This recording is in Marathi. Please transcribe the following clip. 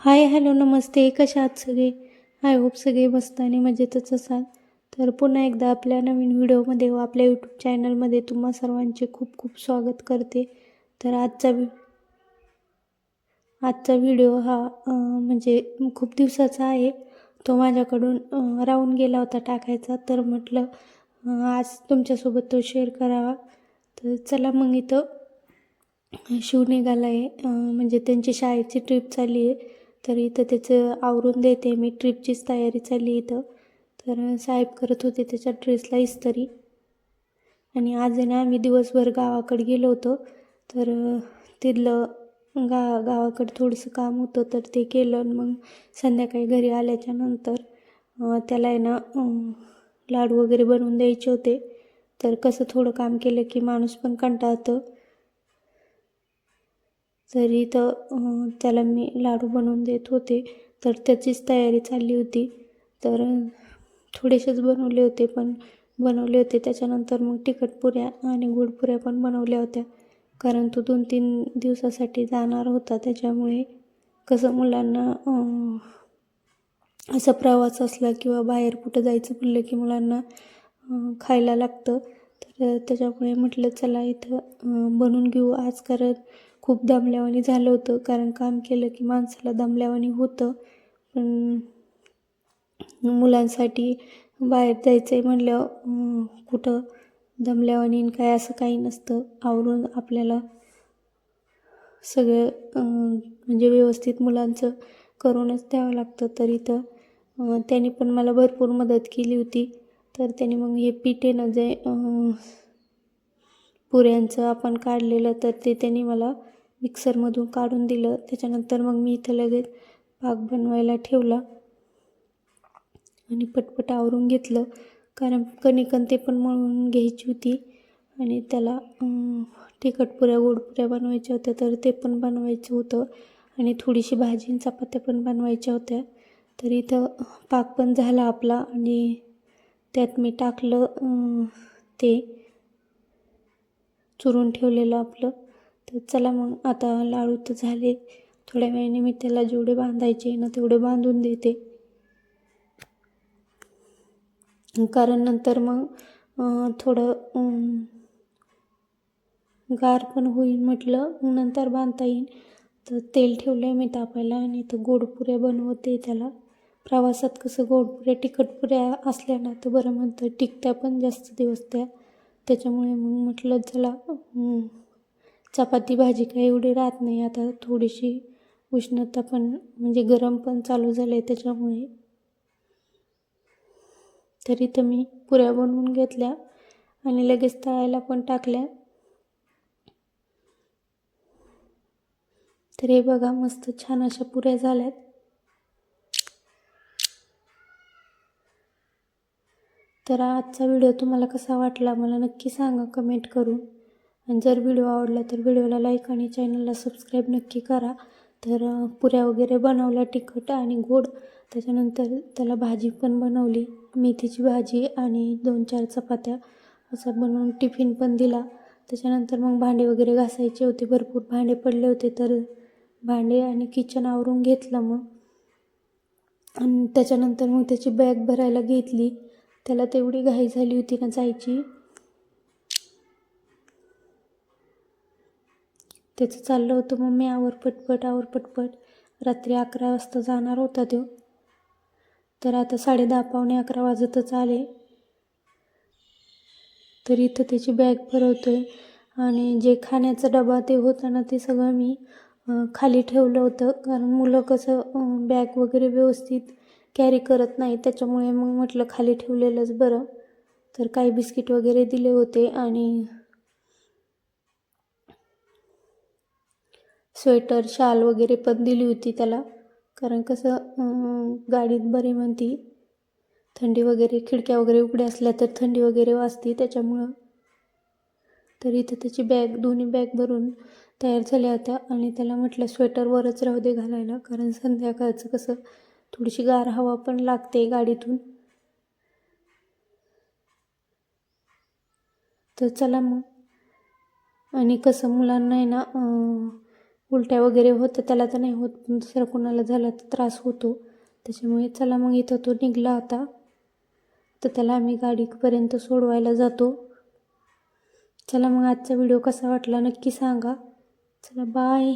हाय हॅलो नमस्ते. कशा आहात सगळे? आय होप सगळे मस्त आणि मजेतच असाल. तर पुन्हा एकदा आपल्या नवीन व्हिडिओमध्ये व आपल्या यूट्यूब चॅनलमध्ये तुम्हा सर्वांचे खूप खूप स्वागत करते. तर आजचा वि आजचा व्हिडिओ हा म्हणजे खूप दिवसाचा आहे. तो माझ्याकडून राहून गेला होता टाकायचा. तर म्हटलं आज तुमच्यासोबत तो शेअर करावा. तर चला मग इथं शिव निघाला आहे म्हणजे त्यांची शाळेची ट्रिप चालली आहे. तर इथं त्याचं आवरून देते मी. ट्रिपचीच तयारी चालली इथं. तर साहेब करत होते त्याच्या ड्रेसला इस्त्री. आणि आज आहे ना आम्ही दिवसभर गावाकडे गेलो होतो. तर तिथलं गा गावाकडं थोडंसं काम होतं तर ते केलं. आणि मग संध्याकाळी घरी आल्याच्यानंतर त्याला आहे ना लाडू वगैरे बनवून द्यायचे होते. तर कसं थोडं काम केलं की माणूस पण कंटाळतं. तर इथं त्याला मी लाडू बनवून देत होते तर त्याचीच तयारी चालली होती. तर थोडेसेच बनवले होते पण बनवले होते. त्याच्यानंतर मग तिखट पुऱ्या आणि गुडपुऱ्या पण बनवल्या होत्या. कारण तो दोन तीन दिवसासाठी जाणार होता. त्याच्यामुळे कसं मुलांना असा प्रवास असला किंवा बाहेर कुठं जायचं म्हणलं की मुलांना खायला लागतं तर त्याच्यामुळे म्हटलं चला इथं बनवून घेऊ आज. कारण खूप दमल्यावानी झालं होतं कारण काम केलं की माणसाला दमल्यावानी होतं. पण मुलांसाठी बाहेर जायचं आहे म्हणल्यावर कुठं दमल्यावानी काय असं काही नसतं. आवरून आपल्याला सगळं म्हणजे व्यवस्थित मुलांचं करूनच द्यावं लागतं. तर इथं त्यांनी पण मला भरपूर मदत केली होती. तर त्यांनी मग हे पिठेनं जे पुऱ्यांचं आपण काढलेलं तर ते त्यांनी मला मिक्सरमधून काढून दिलं. त्याच्यानंतर मग मी इथं लगेच पाक बनवायला ठेवला आणि पटपट आवरून घेतलं. कारण कणिकण ते पण मळून घ्यायची होती आणि त्याला तिखटपुऱ्या गोडपुऱ्या बनवायच्या होत्या तर ते पण बनवायचं होतं. आणि थोडीशी भाजी चपात्या पण बनवायच्या होत्या. तर इथं पाक पण झाला आपला आणि त्यात मी टाकलं ते चुरून ठेवलेलं आपलं. तर चला मग आता लाडू तर झाले. थोड्या वेळाने मी त्याला जेवढे बांधायचे ना तेवढे बांधून देते. कारण नंतर मग थोडं गार पण होईल म्हटलं नंतर बांधता येईल. तर तेल ठेवलं आहे मी तापायला आणि तर गोडपुऱ्या बनवते त्याला. प्रवासात कसं गोडपुऱ्या तिखटपुऱ्या असल्या ना तर बरं म्हणतं टिकत्या पण जास्त दिवस त्या. त्याच्यामुळे मग म्हटलं चला चपाती भाजी काय एवढी राहत नाही. आता थोडीशी उष्णता पण म्हणजे गरम पण चालू झालं आहे त्याच्यामुळे. तरी तर मी पुऱ्या बनवून घेतल्या आणि लगेच तळायला पण टाकल्या. तर हे बघा मस्त छान अशा पुऱ्या झाल्यात. तर आजचा व्हिडिओ तुम्हाला कसा वाटला मला नक्की सांगा कमेंट करून. आणि जर व्हिडिओ आवडला तर व्हिडिओला लाईक आणि चॅनलला सबस्क्राईब नक्की करा. तर पुऱ्या वगैरे बनवल्या तिखट आणि गोड. त्याच्यानंतर त्याला भाजी पण बनवली. मेथीची भाजी आणि दोन चार चपात्या असं बनवून टिफिन पण दिला. त्याच्यानंतर मग भांडे वगैरे घासायचे होते. भरपूर भांडे पडले होते तर भांडे आणि किचन आवरून घेतलं मग. आणि त्याच्यानंतर मग त्याची बॅग भरायला घेतली. त्याला तेवढी घाई झाली होती ना जायची. त्याचं चाललं होतं मम्मी आवर पटपट आवर पटपट. रात्री अकरा वाजता जाणार होता तो. तर आता साडे दहा पावणे अकरा वाजतच आले. तर इथं त्याची बॅग भरवतोय आणि जे खाण्याचा डबा ते होतं ना ते सगळं मी खाली ठेवलं होतं. कारण मुलं कसं बॅग वगैरे व्यवस्थित कॅरी करत नाही. त्याच्यामुळे मग म्हटलं खाली ठेवलेलंच बरं. तर काही बिस्किट वगैरे दिले होते आणि स्वेटर शाल वगैरे पण दिली होती त्याला. कारण कसं गाडीत बरी म्हणती. थंडी वगैरे खिडक्या वगैरे उघड्या असल्या तर थंडी वगैरे वाजते त्याच्यामुळं. तर इथं त्याची बॅग दोन्ही बॅग भरून तयार झाल्या होत्या आणि त्याला म्हटलं स्वेटरवरच राहू दे घालायला. कारण संध्याकाळचं कसं थोडीशी गार हवा पण लागते गाडीतून. तर चला मग. आणि कसं मुलांना आहे ना उलट्या वगैरे होतं त्याला तर नाही होत पण दुसऱ्या कोणाला झाला तर त्रास होतो. त्याच्यामुळे चला मग इथं तो निघला होता तर त्याला आम्ही गाडीपर्यंत सोडवायला जातो. चला मग आजचा व्हिडिओ कसा वाटला नक्की सांगा. चला बाय